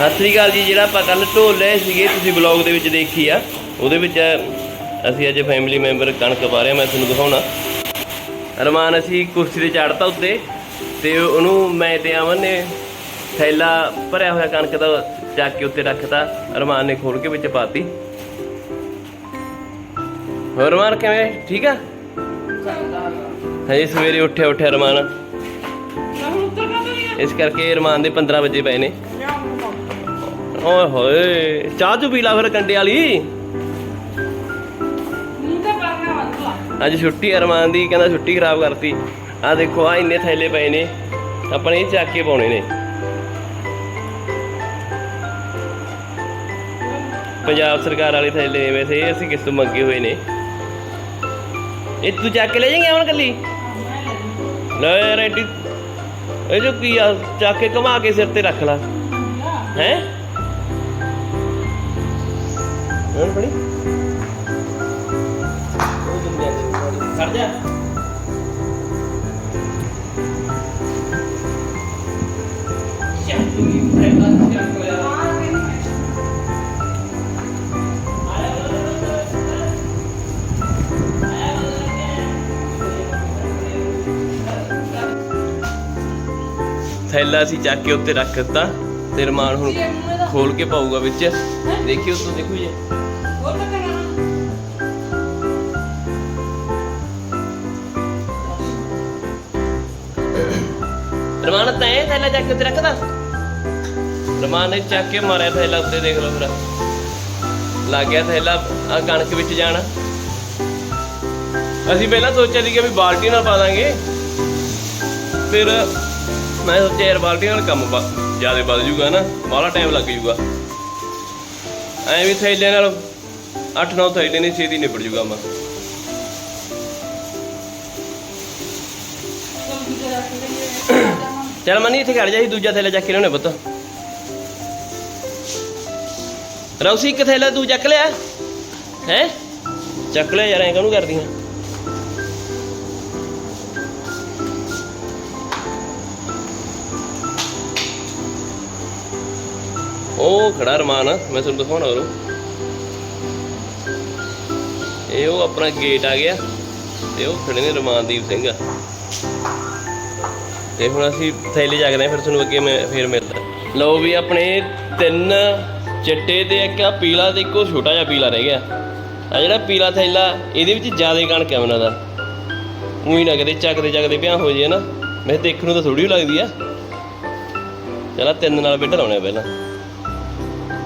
ਸਤਿ ਸ੍ਰੀ ਅਕਾਲ ਜੀ ਜਿਹੜਾ ਆਪਾਂ ਕੱਲ ਢੋਲ ਲਏ ਸੀਗੇ ਤੁਸੀਂ ਬਲੌਗ ਦੇ ਵਿੱਚ ਦੇਖੀ ਆ। ਉਹਦੇ ਵਿੱਚ ਅਸੀਂ ਅੱਜ ਫੈਮਿਲੀ ਮੈਂਬਰ ਕਣਕ ਪਾ ਰਹੇ ਹਾਂ, ਮੈਂ ਤੁਹਾਨੂੰ ਦਿਖਾਉਣਾ। ਅਰਮਾਨ ਅਸੀਂ ਕੁਰਸੀ ਤੇ ਚੜ੍ਹਤਾ ਉੱਤੇ ਤੇ ਉਹਨੂੰ ਮੈਂ ਤੇ ਅਮਨ ਨੇ ਥੈਲਾ ਭਰਿਆ ਹੋਇਆ ਕਣਕ ਦਾ ਚੱਕ ਕੇ ਉੱਤੇ ਰੱਖਤਾ। ਅਰਮਾਨ ਨੇ ਖੋਲ ਕੇ ਵਿੱਚ ਪਾਤੀ। ਹੋਰ ਅਰਮਾਨ ਕਿਵੇਂ? ਠੀਕ ਆ? ਹਜੇ ਸਵੇਰੇ ਉੱਠਿਆ ਉੱਠਿਆ ਅਰਮਾਨ ਇਸ ਕਰਕੇ ਅਰਮਾਨ ਦੇ 15 ਵਜੇ ਪਏ ਨੇ। ਓਏ ਹੋਏ ਚਾਹ ਚੂ ਪੀ ਲਾ ਫਿਰ ਕੰਡੇ ਵਾਲੀ। ਅੱਜ ਛੁੱਟੀ ਅਰਮਾਨ ਦੀ ਕਹਿੰਦਾ ਛੁੱਟੀ ਖਰਾਬ ਕਰਤੀ। ਆ ਦੇਖੋ ਆ ਇੰਨੇ ਥੈਲੇ ਪਏ ਨੇ ਆਪਾਂ ਨੇ ਇਹ ਚੱਕ ਕੇ ਪਾਉਣੇ ਨੇ। ਪੰਜਾਬ ਸਰਕਾਰ ਵਾਲੇ ਥੈਲੇ ਨੇ ਵੈਸੇ ਅਸੀਂ ਕਿਸ ਤੋਂ ਮੰਗੇ ਹੋਏ ਨੇ। ਇਹ ਤੂੰ ਚੱਕ ਕੇ ਲੈ ਜਾਏਂਗੇ ਆਉਣ ਕੱਲੀ? ਲੈ ਯਾਰ ਐਡੀ ਇਹ ਜੋ ਕੀ ਆ ਚੱਕ ਕੇ ਘੁਮਾ ਕੇ ਸਿਰ ਤੇ ਰੱਖ ਲਾ। ਹੈ? ਹੁਣ ਫੜੀ ਉਹ ਦੁਨੀਆ ਦੇ ਖੜ ਜਾ ਥੈਲਾ ਅਸੀਂ ਚੱਕ ਕੇ ਉੱਤੇ ਰੱਖ ਦਿੱਤਾ। ਤੇ ਰਮਾਨ ਹੁਣ ਖੋਲ ਕੇ ਪਾਊਗਾ ਵਿੱਚ। ਦੇਖਿਓ ਤੁਸੀਂ ਦੇਖੋ ਜੀ। ਰਮਾਨ, ਤੈਂ ਥੈਲਾ ਚੱਕ ਕੇ ਉੱਤੇ ਰੱਖਦਾ। ਰਮਾਨ ਨੇ ਚੱਕ ਕੇ ਮਾਰਿਆ ਥੈਲਾ ਉੱਤੇ, ਦੇਖ ਲਓ ਫਿਰ ਲੱਗ ਗਿਆ ਥੈਲਾ ਆ ਕਣਕ ਵਿੱਚ ਜਾਣਾ। ਅਸੀਂ ਪਹਿਲਾਂ ਸੋਚਿਆ ਸੀ ਕਿ ਵੀ ਬਾਲਟੀ ਨਾਲ ਪਾ ਦਾਂਗੇ। ਫਿਰ ਮੈਂ ਸੋਚਿਆ, ਯਾਰ ਬਾਲਟੀ ਨਾਲ ਕੰਮ ਜ਼ਿਆਦਾ ਵੱਧ ਜੂਗਾ ਨਾ, ਬਾਹਲਾ ਟਾਈਮ ਲੱਗ ਜੂਗਾ। ਐਵੇਂ ਵੀ ਥੈਲੇ ਨਾਲ 8-9 ਥੈਲੇ ਨੇ ਛੇਤੀ ਨਿਬੜ ਜੂਗਾ ਮੈਂ। ਚੱਲ ਮਨੀ, ਇੱਥੇ ਖੜ ਜਾ ਦੂਜਾ ਥੈਲਾ ਚੱਕ ਕੇ ਲਿਆਉਣੇ ਪੁੱਤ। ਰੌਸੀ, ਇੱਕ ਥੈਲਾ ਤੂੰ ਚੱਕ ਲਿਆ? ਹੈ? ਚੱਕ ਲਿਆ ਯਾਰ, ਐਂ ਕਾਹਨੂੰ ਕਰਦੀਆਂ? ਉਹ ਖੜਾ ਰਮਾਨ, ਮੈਂ ਤੁਹਾਨੂੰ ਦਿਖਾਉਣਾ ਉਹ ਇਹ ਉਹ ਆਪਣਾ ਗੇਟ ਆ ਗਿਆ ਤੇ ਉਹ ਖੜੇ ਨੇ ਰਮਾਨਦੀਪ ਸਿੰਘ। ਤੇ ਹੁਣ ਅਸੀਂ ਥੈਲੇ ਜਾਗਦੇ ਫਿਰ ਤੁਹਾਨੂੰ ਅੱਗੇ ਮੈਂ ਫੇਰ ਮਿਲਦਾ। ਲਓ ਵੀ ਆਪਣੇ ਤਿੰਨ ਚਿੱਟੇ ਤੇ ਇੱਕ ਆ ਪੀਲਾ ਤੇ ਇੱਕੋ ਛੋਟਾ ਜਿਹਾ ਪੀਲਾ ਰਹਿ ਗਿਆ। ਆ ਜਿਹੜਾ ਪੀਲਾ ਥੈਲਾ, ਇਹਦੇ ਵਿੱਚ ਜ਼ਿਆਦਾ ਕਣਕ ਹੈ ਉਹਨਾਂ ਦਾ। ਉਹੀ ਨਾ ਕਦੇ ਚੱਕਦੇ ਚੱਕਦੇ ਪਿਆ ਹੋ ਜੇ ਨਾ। ਮੈਂ ਦੇਖਣ ਨੂੰ ਤਾਂ ਥੋੜੀ ਲੱਗਦੀ ਆ। ਚਲਾ ਤਿੰਨ ਨਾਲ ਬਿੱਟ ਲਾਉਣੇ ਆ ਪਹਿਲਾਂ।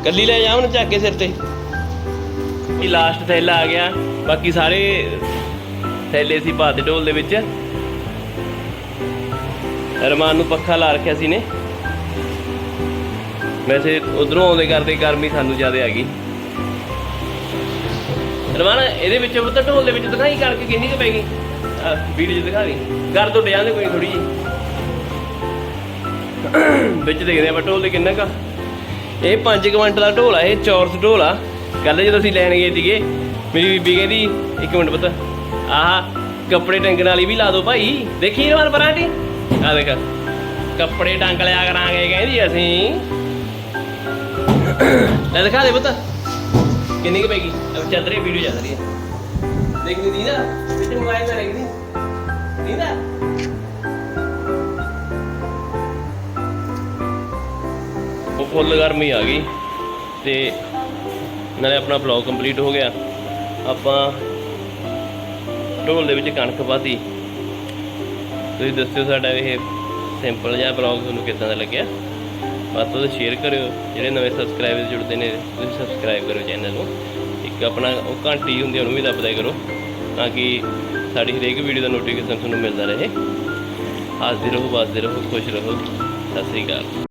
ਕੱਲੀ ਲੈ ਜਾ ਉਹਨੂੰ ਚੱਕ ਕੇ ਸਿਰ ਤੇ। ਇਹ ਲਾਸਟ ਥੈਲਾ ਆ ਗਿਆ। ਬਾਕੀ ਸਾਰੇ ਥੈਲੇ ਸੀ ਪਾ ਦੇ ਢੋਲ ਦੇ ਵਿੱਚ। ਰਮਾਨ ਨੂੰ ਪੱਖਾ ਲਾ ਰੱਖਿਆ ਸੀ ਨੇ। ਵੈਸੇ ਉਧਰੋਂ ਆਉਂਦੇ ਕਰਦੇ ਗਰਮੀ ਸਾਨੂੰ ਜ਼ਿਆਦਾ ਆ ਗਈ। ਰਮਾਨ ਇਹਦੇ ਵਿੱਚ ਉਹ ਢੋਲ ਦੇ ਵਿੱਚ ਦਿਖਾਈ ਕਰਕੇ ਕਿੰਨੀ ਕੁ ਪੈ ਗਈ? ਵੀਡੀਓ 'ਚ ਦਿਖਾ ਦੀ। ਕਰ ਤੋਂ ਡਿਆਂ ਦੇ ਕੋਈ ਥੋੜੀ ਜੀ ਵਿੱਚ ਦੇਖਦੇ ਆਪਾਂ ਢੋਲ ਦੇ ਕਿੰਨਾ ਕਾ ਇਹ 5 ਕੁਇੰਟਲ ਦਾ ਢੋਲ ਆ, ਇਹ ਚੌਰਸ ਢੋਲ ਆ। ਕੱਲ ਜਦੋਂ ਅਸੀਂ ਲੈਣ ਗਏ ਸੀਗੇ, ਮੇਰੀ ਬੀਬੀ ਕਹਿੰਦੀ, ਇੱਕ ਮਿੰਟ ਪੁੱਤ, ਆਹ ਕੱਪੜੇ ਟੰਗਣ ਵਾਲੀ ਵੀ ਲਾ ਦਿਓ ਭਾਈ, ਦੇਖੀ ਰਮਾਨ ਪਰਾਂਟੀ ਆ ਦੇਖ, ਕੱਪੜੇ ਟੰਗ ਲਿਆ ਕਰਾਂਗੇ ਕਹਿੰਦੀ ਅਸੀਂ। ਲੈ ਦਿਖਾ ਦੇ ਪੁੱਤ, ਕਿੰਨੀ ਕੁ ਪੈਗੀ ਅਬ ਚੱਲ ਰਹੀ ਵੀਡੀਓ ਚੱਲ ਰਹੀ ਹੈ। ਦੇਖਦੀ ਦੀ ਨਾ ਵਿੱਚ ਮੋਬਾਈਲ ਨਾਲ ਦੇਖਦੀ ਦੀ ਉਹ ਫੁੱਲ ਗਰਮੀ ਆ ਗਈ ਤੇ ਨਾਲੇ ਆਪਣਾ ਬਲੌਗ ਕੰਪਲੀਟ ਹੋ ਗਿਆ। ਆਪਾਂ ਢੋਲ ਦੇ ਵਿੱਚ ਕਣਕ ਪਾਤੀ ਤੁਸੀਂ ਦੱਸਿਓ ਸਾਡਾ ਇਹ ਸਿੰਪਲ ਜਿਹਾ ਬਲੌਗ ਤੁਹਾਨੂੰ ਕਿੱਦਾਂ ਦਾ ਲੱਗਿਆ? ਬਸ ਤੋਂ ਸ਼ੇਅਰ ਕਰਿਓ। ਜਿਹੜੇ ਨਵੇਂ ਸਬਸਕ੍ਰਾਈਬਰ ਜੁੜਦੇ ਨੇ ਤੁਸੀਂ ਸਬਸਕ੍ਰਾਈਬ ਕਰੋ ਚੈਨਲ ਨੂੰ। ਇੱਕ ਆਪਣਾ ਉਹ ਘੰਟੀ ਹੁੰਦੀ ਆ, ਉਹਨੂੰ ਵੀ ਦੱਬਦਾ ਕਰੋ। ਤਾਂ ਕਿ ਸਾਡੀ ਹਰੇਕ ਵੀਡੀਓ ਦਾ ਨੋਟੀਫਿਕੇਸ਼ਨ ਤੁਹਾਨੂੰ ਮਿਲਦਾ ਰਹੇ। ਹੱਸਦੇ ਰਹੋ ਵੱਸਦੇ ਰਹੋ ਖੁਸ਼ ਰਹੋ। ਸਤਿ ਸ੍ਰੀ ਅਕਾਲ।